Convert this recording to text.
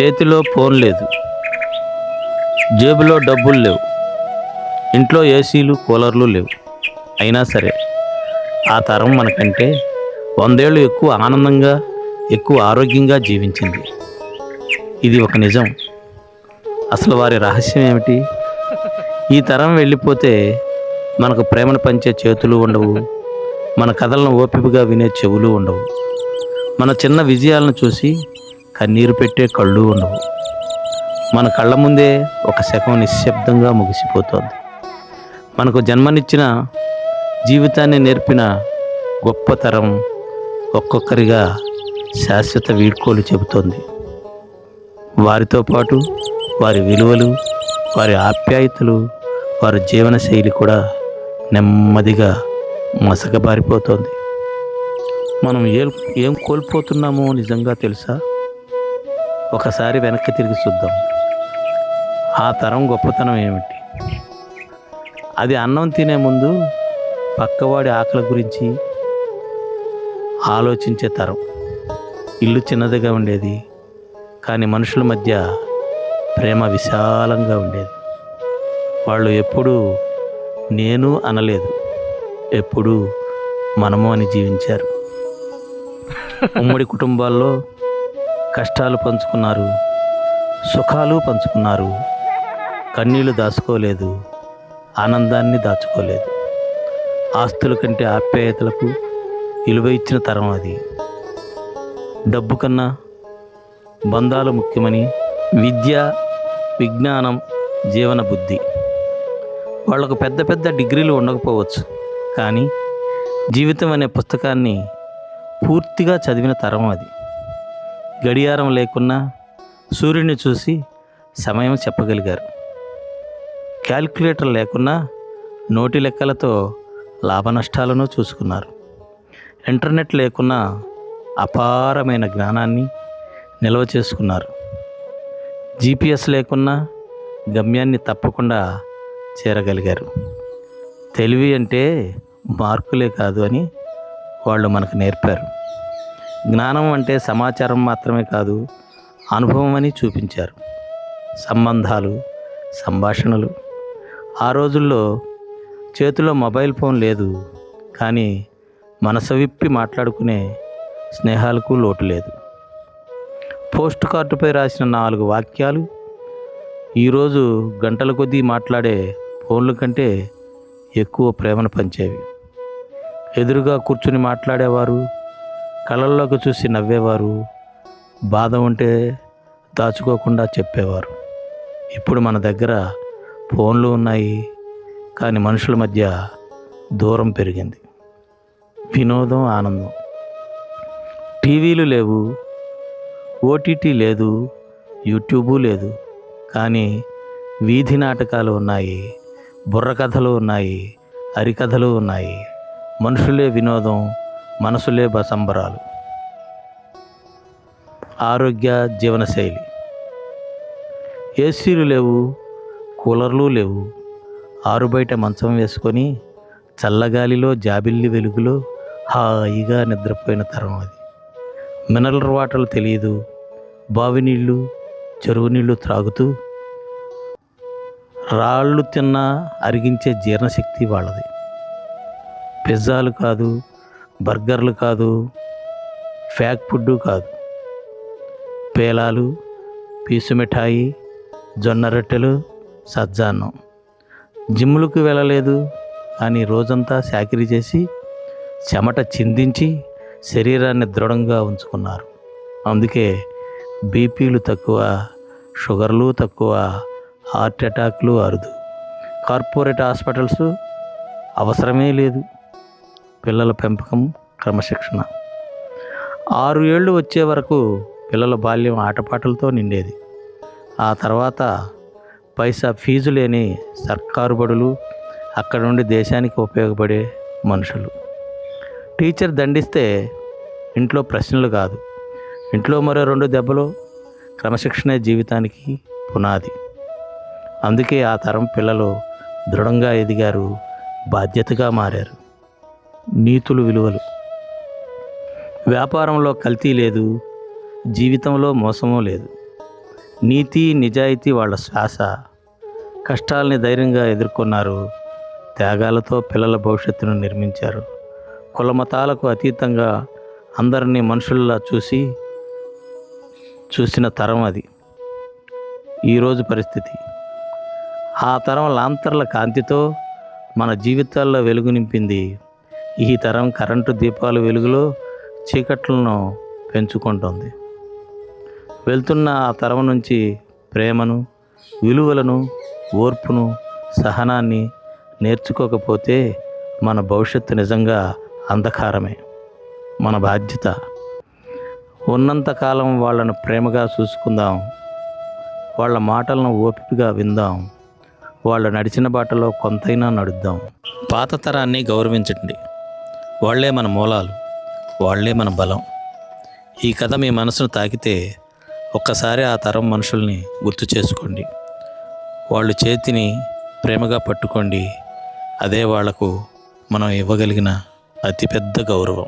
చేతిలో ఫోన్ లేదు. జేబులో డబ్బులు లేవు. ఇంట్లో ఏసీలు కూలర్లు లేవు. అయినా సరే ఆ తరం మనకంటే వందేళ్ళు ఎక్కువ ఆనందంగా ఎక్కువ ఆరోగ్యంగా జీవించింది. ఇది ఒక నిజం. అసలు వారి రహస్యం ఏమిటి? ఈ తరం వెళ్ళిపోతే మనకు ప్రేమను పంచే చేతులు ఉండవు. మన కథలను ఓపికగా వినే చెవులు ఉండవు. మన చిన్న విజయాలను చూసి కన్నీరు పెట్టే కళ్ళు ఉండవు. మన కళ్ళ ముందే ఒక శకం నిశ్శబ్దంగా ముగిసిపోతోంది. మనకు జన్మనిచ్చిన జీవితాన్ని నేర్పిన గొప్ప తరం ఒక్కొక్కరిగా శాశ్వత వీడ్కోలు చెబుతోంది. వారితో పాటు వారి విలువలు వారి ఆప్యాయతలు వారి జీవన శైలి కూడా నెమ్మదిగా మసకబారిపోతోంది. మనం ఏం ఏం కోల్పోతున్నామో నిజంగా తెలుసా? ఒకసారి వెనక్కి తిరిగి చూద్దాం. ఆ తరం గొప్పతనం ఏమిటి? అది అన్నం తినే ముందు పక్కవాడి ఆకలి గురించి ఆలోచించే తరం. ఇల్లు చిన్నదిగా ఉండేది కానీ మనుషుల మధ్య ప్రేమ విశాలంగా ఉండేది. వాళ్ళు ఎప్పుడూ నేను అనలేదు ఎప్పుడూ మనము అని జీవించారు. ఉమ్మడి కుటుంబాల్లో కష్టాలు పంచుకున్నారు సుఖాలు పంచుకున్నారు. కన్నీళ్ళు దాచుకోలేదు ఆనందాన్ని దాచుకోలేదు. ఆస్తుల కంటే ఆప్యాయతలకు విలువ ఇచ్చిన తరం అది. డబ్బు కన్నా బంధాలు ముఖ్యమని విద్య విజ్ఞానం జీవన బుద్ధి. వాళ్ళకు పెద్ద పెద్ద డిగ్రీలు ఉండకపోవచ్చు కానీ జీవితం అనే పుస్తకాన్ని పూర్తిగా చదివిన తరం అది. గడియారం లేకున్నా సూర్యుడిని చూసి సమయం చెప్పగలిగారు. క్యాల్కులేటర్ లేకున్నా నోటి లెక్కలతో లాభ నష్టాలను చూసుకున్నారు. ఇంటర్నెట్ లేకున్నా అపారమైన జ్ఞానాన్ని నిల్వ చేసుకున్నారు. జీపీఎస్ లేకున్నా గమ్యాన్ని తప్పకుండా చేరగలిగారు. తెలివి అంటే మార్కులే కాదు అని వాళ్ళు మనకు నేర్పారు. జ్ఞానం అంటే సమాచారం మాత్రమే కాదు అనుభవం అని చూపించారు. సంబంధాలు సంభాషణలు. ఆ రోజుల్లో చేతిలో మొబైల్ ఫోన్ లేదు కానీ మనసు విప్పి మాట్లాడుకునే స్నేహాలకు లోటు లేదు. పోస్ట్ కార్డుపై రాసిన నాలుగు వాక్యాలు ఈరోజు గంటల కొద్దీ మాట్లాడే ఫోన్ల కంటే ఎక్కువ ప్రేమను పంచేవి. ఎదురుగా కూర్చుని మాట్లాడేవారు కళ్ళల్లోకి చూసి నవ్వేవారు. బాధ ఉంటే దాచుకోకుండా చెప్పేవారు. ఇప్పుడు మన దగ్గర ఫోన్లు ఉన్నాయి. కానీ మనుషుల మధ్య దూరం పెరిగింది. వినోదం ఆనందం. టీవీలు లేవు. ఓటీటీ లేదు. యూట్యూబు లేదు. కానీ వీధి నాటకాలు ఉన్నాయి. బుర్రకథలు ఉన్నాయి. హరికథలు ఉన్నాయి. మనుషులే వినోదం. మనసులే బసంబరాలు. ఆరోగ్య జీవనశైలి. ఏసీలు లేవు కూలర్లు లేవు. ఆరుబయట మంచం వేసుకొని చల్లగాలిలో జాబిల్లి వెలుగులో హాయిగా నిద్రపోయిన తరం అది. మినరల్ వాటర్లు తెలియదు బావి నీళ్ళు చెరువు నీళ్ళు త్రాగుతూ రాళ్ళు తిన్నా అరిగించే జీర్ణశక్తి వాళ్ళది. పిజ్జాలు కాదు బర్గర్లు కాదు ఫ్యాక్ ఫుడ్ కాదు. పేలాలు పీసు మిఠాయి జొన్న రొట్టెలు సజ్జాన్నం. జిమ్లకు వెళ్ళలేదు కానీ రోజంతా శాకిరి చేసి చెమట చిందించి శరీరాన్ని దృఢంగా ఉంచుకున్నారు. అందుకే బీపీలు తక్కువ షుగర్లు తక్కువ హార్ట్ అటాక్లు అరుదు. కార్పొరేట్ హాస్పిటల్స్ అవసరమే లేదు. పిల్లల పెంపకం క్రమశిక్షణ. ఆరు ఏళ్ళు వచ్చే వరకు పిల్లల బాల్యం ఆటపాటలతో నిండేది. ఆ తర్వాత పైసా ఫీజు లేని సర్కారు బడులు అక్కడ నుండి దేశానికి ఉపయోగపడే మనుషులు. టీచర్ దండిస్తే ఇంట్లో ప్రశ్నలు కాదు. ఇంట్లో మరో రెండు దెబ్బలు క్రమశిక్షణే జీవితానికి పునాది. అందుకే ఆ తరం పిల్లలు దృఢంగా ఎదిగారు బాధ్యతగా మారారు. నీతులు విలువలు. వ్యాపారంలో కల్తీ లేదు జీవితంలో మోసమూ లేదు. నీతి నిజాయితీ వాళ్ళ శ్వాస. కష్టాల్ని ధైర్యంగా ఎదుర్కొన్నారు త్యాగాలతో పిల్లల భవిష్యత్తును నిర్మించారు. కులమతాలకు అతీతంగా అందరినీ మనుషుల్లా చూసి చూసిన తరం అది. ఈరోజు పరిస్థితి. ఆ తరం లాంతర్ల కాంతితో మన జీవితాల్లో వెలుగు నింపింది ఈ తరం కరెంటు దీపాల వెలుగులో చీకట్లను పెంచుకుంటుంది. వెళ్తున్న ఆ తరం నుంచి ప్రేమను విలువలను ఓర్పును సహనాన్ని నేర్చుకోకపోతే మన భవిష్యత్తు నిజంగా అంధకారమే మన బాధ్యత. ఉన్నంతకాలం వాళ్ళను ప్రేమగా చూసుకుందాం వాళ్ళ మాటలను ఓపికగా విందాం వాళ్ళు నడిచిన బాటలో కొంతైనా నడుద్దాం. పాత తరాన్ని గౌరవించండి. వాళ్ళే మన మూలాలు వాళ్ళే మన బలం. ఈ కథ మీ మనసును తాకితే ఒక్కసారి ఆ తరం మనుషుల్ని గుర్తు చేసుకోండి. వాళ్ళు చేతిని ప్రేమగా పట్టుకోండి. అదే వాళ్ళకు మనం ఇవ్వగలిగిన అతిపెద్ద గౌరవం.